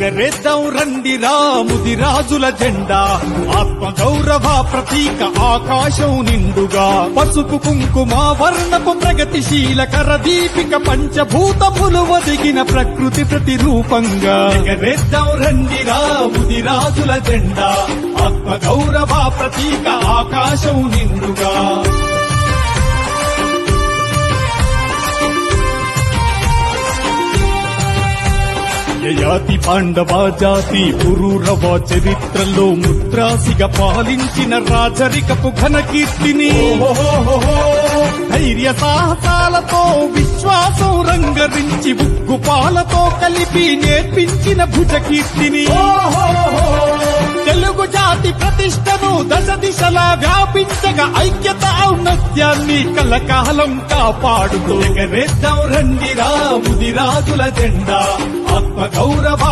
ఎగరేద్దాం రండి రాముది రాజుల జెండా. ఆత్మ గౌరవ ప్రతీక ఆకాశం నిండుగా. పసుపు కుంకుమ వర్ణపు ప్రగతిశీల కర దీపిక పంచభూతములు ఒదిగిన ప్రకృతి ప్రతిరూపంగా. ఎగరేద్దాం రండి రాముది రాజుల జెండా. ఆత్మ గౌరవ ప్రతీక ఆకాశం నిండుగా. జాతి పాండవ జాతి పురూరవ చరిత్రలో ముద్రాసిగా పాలించిన రాజరికపు ఘన కీర్తిని. ధైర్య సాహసాలతో విశ్వాసం రంగరించి ఉగ్గుపాలతో కలిపి నేర్పించిన భుజ కీర్తిని. తెలుగు జాతి ప్రతిష్టను దశ దిశలా వ్యాపించగా ఐక్యత ఔన్నత్యాన్ని కలకాలం కాపాడుతూ. ఎగరేద్దాం రండిరా ముదిరాజుల జెండా. ఆత్మ గౌరవ